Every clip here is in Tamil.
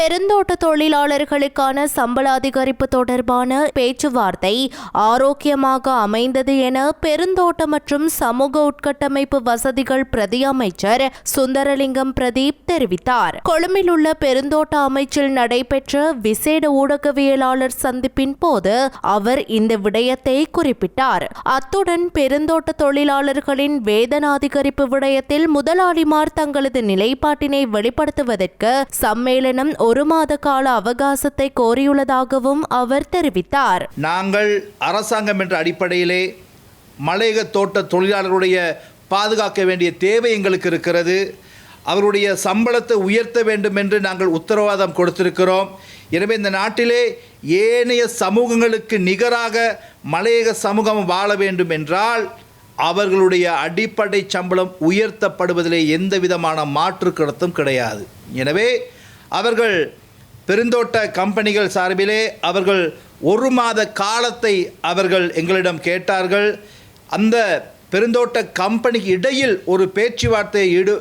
பெருந்தோட்ட தொழிலாளர்களுக்கான சம்பள அதிகரிப்பு தொடர்பான பேச்சுவார்த்தை ஆரோக்கியமாக அமைந்தது என பெருந்தோட்ட மற்றும் சமூக உட்கட்டமைப்பு வசதிகள் பிரதி அமைச்சர் சுந்தரலிங்கம் பிரதீப் தெரிவித்தார். கொழும்பில் உள்ள பெருந்தோட்ட அமைச்சில் நடைபெற்ற விசேட ஊடகவியலாளர் சந்திப்பின் போது அவர் இந்த விடயத்தை குறிப்பிட்டார். அத்துடன் பெருந்தோட்ட தொழிலாளர்களின் வேதன அதிகரிப்பு விடயத்தில் முதலாளிமார் தங்களது நிலைப்பாட்டினை வெளிப்படுத்துவதற்கு சம்மேளனம் ஒரு மாத கால அவகாசத்தை கோரியுள்ளதாகவும் அவர் தெரிவித்தார். நாங்கள் அரசாங்கம் என்ற அடிப்படையிலே மலையக தோட்ட தொழிலாளர்களுடைய பாதுகாக்க வேண்டிய தேவை எங்களுக்கு இருக்கிறது. அவருடைய சம்பளத்தை உயர்த்த வேண்டும் என்று நாங்கள் உத்தரவாதம் கொடுத்திருக்கிறோம். எனவே இந்த நாட்டிலே ஏனைய சமூகங்களுக்கு நிகராக மலையக சமூகம் வாழ வேண்டும் என்றால் அவர்களுடைய அடிப்படை சம்பளம் உயர்த்தப்படுவதிலே எந்த விதமான மாற்று கருத்தும் கிடையாது. எனவே அவர்கள் பெருந்தோட்ட கம்பெனிகள் சார்பிலே அவர்கள் ஒரு மாத காலத்தை அவர்கள் எங்களிடம் கேட்டார்கள். அந்த பெருந்தோட்ட கம்பெனிக்கு இடையில் ஒரு பேச்சுவார்த்தை இடு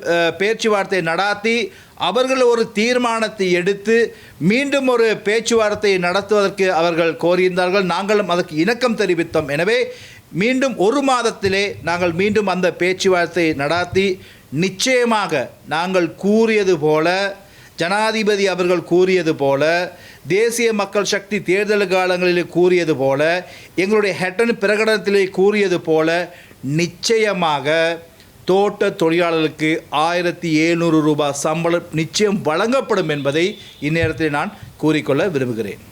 பேச்சுவார்த்தை நடாத்தி அவர்கள் ஒரு தீர்மானத்தை எடுத்து மீண்டும் ஒரு பேச்சுவார்த்தை நடத்துவதற்கு அவர்கள் கோரியிருந்தார்கள். நாங்களும் அதற்கு இணக்கம் தெரிவித்தோம். எனவே மீண்டும் ஒரு மாதத்திலே நாங்கள் மீண்டும் அந்த பேச்சுவார்த்தை நடாத்தி நிச்சயமாக நாங்கள் கூறியது போல ஜனாதிபதி அவர்கள் கூறியது போல தேசிய மக்கள் சக்தி தேர்தல் காலங்களிலே கூறியது போல எங்களுடைய ஹெட்டன் பிரகடனத்திலே கூறியது போல நிச்சயமாக தோட்ட தொழிலாளர்களுக்கு ஆயிரத்தி எழுநூறு ரூபாய் சம்பளம் நிச்சயம் வழங்கப்படும் என்பதை இந்நேரத்தில் நான் கூறிக்கொள்ள விரும்புகிறேன்.